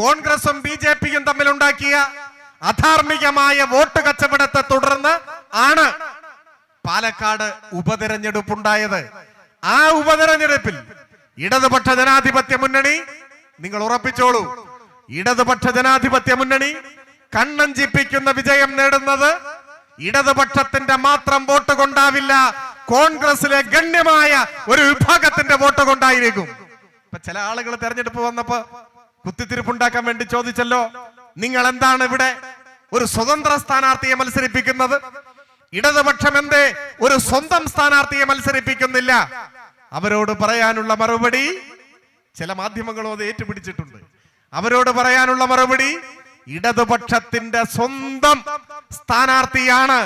കോൺഗ്രസും B J പിയും തമ്മിലുണ്ടാക്കിയ അധാർമികമായ vote കച്ചവടത്തെ തുടർന്ന് ആണ് പാലക്കാട് ഉപതെരഞ്ഞെടുപ്പുണ്ടായത്. ആ ഉപതെരഞ്ഞെടുപ്പിൽ ഇടതുപക്ഷ ജനാധിപത്യ മുന്നണി നിങ്ങൾ ഉറപ്പിച്ചോളൂ ഇടതുപക്ഷ ജനാധിപത്യ മുന്നണി കണ്ണഞ്ചിപ്പിക്കുന്ന വിജയം നേടുന്നത് ഇടതുപക്ഷത്തിന്റെ മാത്രം വോട്ട് കൊണ്ടാവില്ല കോൺഗ്രസിലെ ഗണ്യമായ ഒരു വിഭാഗത്തിന്റെ വോട്ട് കൊണ്ടായിരിക്കും. ഇപ്പൊ ചില ആളുകൾ തെരഞ്ഞെടുപ്പ് വന്നപ്പോ കുത്തിത്തിരിപ്പുണ്ടാക്കാൻ വേണ്ടി ചോദിച്ചല്ലോ. നിങ്ങൾ എന്താണ് ഇവിടെ ഒരു സ്വതന്ത്ര സ്ഥാനാർത്ഥിയെ മത്സരിപ്പിക്കുന്നത്? ഇടതുപക്ഷം എന്തേ ഒരു സ്വന്തം സ്ഥാനാർത്ഥിയെ മത്സരിപ്പിക്കുന്നില്ല. അവരോട് പറയാനുള്ള മറുപടി ചില മാധ്യമങ്ങളും അത് ഏറ്റുപിടിച്ചിട്ടുണ്ട്. അവരോട് പറയാനുള്ള മറുപടി ഇടതുപക്ഷത്തിന്റെ സ്വന്തം സ്ഥാനാർത്ഥിയാണ്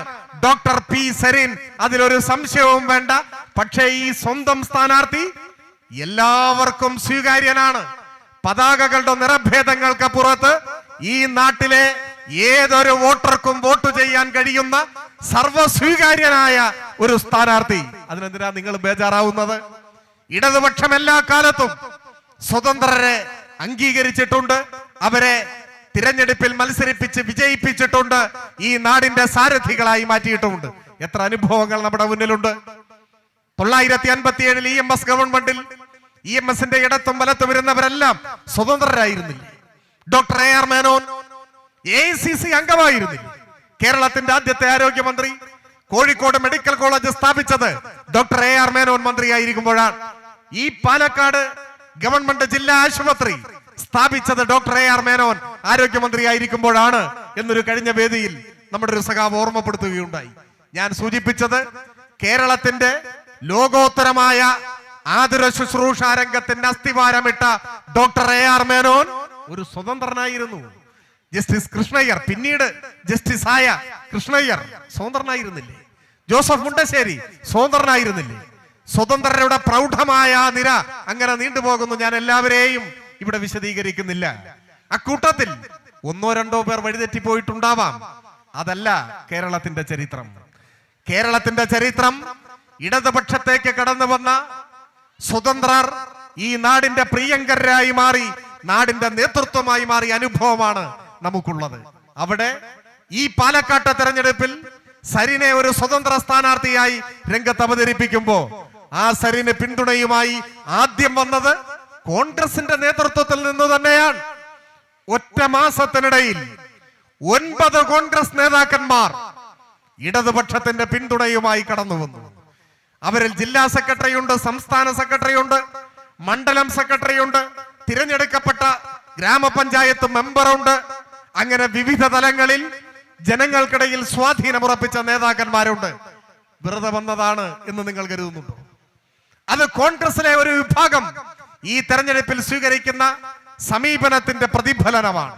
ഡോക്ടർ പി സരീൻ. അതിലൊരു സംശയവും വേണ്ട. പക്ഷേ ഈ സ്വന്തം സ്ഥാനാർത്ഥി എല്ലാവർക്കും സ്വീകാര്യനാണ്. പതാകകളുടെ നിറഭേദങ്ങൾക്ക് പുറത്ത് ഈ നാട്ടിലെ ഏതൊരു വോട്ടർക്കും വോട്ട് ചെയ്യാൻ കഴിയുന്ന സർവസ്വീകാര്യനായ ഒരു സ്ഥാനാർത്ഥി. അതിനെന്തിനാ നിങ്ങൾ ബേജാറാവുന്നത്? ഇടതുപക്ഷം എല്ലാ കാലത്തും സ്വതന്ത്രരെ അംഗീകരിച്ചിട്ടുണ്ട്. അവരെ തിരഞ്ഞെടുപ്പിൽ മത്സരിപ്പിച്ച് വിജയിപ്പിച്ചിട്ടുണ്ട്. ഈ നാടിന്റെ സാരഥികളായി മാറ്റിയിട്ടുമുണ്ട് എത്ര അനുഭവങ്ങൾ നമ്മുടെ മുന്നിലുണ്ട്. തൊള്ളായിരത്തി അൻപത്തി ഏഴിൽ ഇ എം എസ് ഗവൺമെന്റിൽ ഇ എം എസിന്റെ ഇടത്തും വലത്തും വരുന്നവരെല്ലാം സ്വതന്ത്രരായിരുന്നില്ല. Doctor A R Menon A C C അംഗമായിരുന്നില്ല. കേരളത്തിന്റെ ആദ്യത്തെ ആരോഗ്യമന്ത്രി കോഴിക്കോട് മെഡിക്കൽ കോളേജ് സ്ഥാപിച്ചത് ഡോക്ടർ എ ആർ മേനോൻ മന്ത്രിയായിരിക്കുമ്പോഴാണ്. ഈ പാലക്കാട് ഗവൺമെന്റ് ജില്ലാ ആശുപത്രി സ്ഥാപിച്ചത് ഡോക്ടർ എ ആർ മേനോൻ ആരോഗ്യമന്ത്രിയായിരിക്കുമ്പോഴാണ് എന്നൊരു കഴിഞ്ഞ വേദിയിൽ നമ്മുടെ ഒരു സഖാവ് ഓർമ്മപ്പെടുത്തുകയുണ്ടായി. ഞാൻ സൂചിപ്പിച്ചത് കേരളത്തിന്റെ ലോകോത്തരമായ ആതുര ശുശ്രൂഷ രംഗത്തിന്റെ അസ്ഥിവാരമിട്ട ഡോക്ടർ എ ആർ മേനോൻ ഒരു സ്വതന്ത്രനായിരുന്നു. ജസ്റ്റിസ് കൃഷ്ണയ്യർ പിന്നീട് ജസ്റ്റിസ് ആയ കൃഷ്ണയ്യർ സ്വതന്ത്രനായിരുന്നില്ലേ? ജോസഫ് മുണ്ടശ്ശേരി സ്വതന്ത്രനായിരുന്നില്ലേ? സ്വതന്ത്രരുടെ പ്രൗഢമായ നിര അങ്ങനെ നീണ്ടുപോകുന്നു. ഞാൻ എല്ലാവരെയും ഇവിടെ വിശദീകരിക്കുന്നില്ല. അക്കൂട്ടത്തിൽ ഒന്നോ രണ്ടോ പേർ വഴിതെറ്റിപ്പോയിട്ടുണ്ടാവാം അതല്ല കേരളത്തിന്റെ ചരിത്രം. കേരളത്തിന്റെ ചരിത്രം ഇടതുപക്ഷത്തേക്ക് കടന്നു വന്ന സ്വതന്ത്രർ ഈ നാടിന്റെ പ്രിയങ്കരായി മാറി നാടിന്റെ നേതൃത്വമായി മാറിയ അനുഭവമാണ് നമുക്കുള്ളത്. അവിടെ ഈ പാലക്കാട്ടെ തെരഞ്ഞെടുപ്പിൽ സരിനെ ഒരു സ്വതന്ത്ര സ്ഥാനാർത്ഥിയായി രംഗത്ത് അവതരിപ്പിക്കുമ്പോ ആ സരിന് പിന്തുണയുമായി ആദ്യം വന്നത് കോൺഗ്രസിന്റെ നേതൃത്വത്തിൽ നിന്ന് തന്നെയാണ്. ഒറ്റ മാസത്തിനിടയിൽ ഒൻപത് കോൺഗ്രസ് നേതാക്കന്മാർ ഇടതുപക്ഷത്തിന്റെ പിന്തുണയുമായി കടന്നു വന്നു അവരിൽ ജില്ലാ സെക്രട്ടറി ഉണ്ട് സംസ്ഥാന സെക്രട്ടറി ഉണ്ട് മണ്ഡലം സെക്രട്ടറി ഉണ്ട് തിരഞ്ഞെടുക്കപ്പെട്ട ഗ്രാമപഞ്ചായത്ത് മെമ്പറുണ്ട്. അങ്ങനെ വിവിധ തലങ്ങളിൽ ജനങ്ങൾക്കിടയിൽ സ്വാധീനമുറപ്പിച്ച നേതാക്കന്മാരുണ്ട്. വെറുതെ വന്നതാണ് എന്ന് നിങ്ങൾ കരുതുന്നുണ്ടോ? അത് കോൺഗ്രസിലെ ഒരു വിഭാഗം ഈ തെരഞ്ഞെടുപ്പിൽ സ്വീകരിക്കുന്ന സമീപനത്തിന്റെ പ്രതിഫലനമാണ്.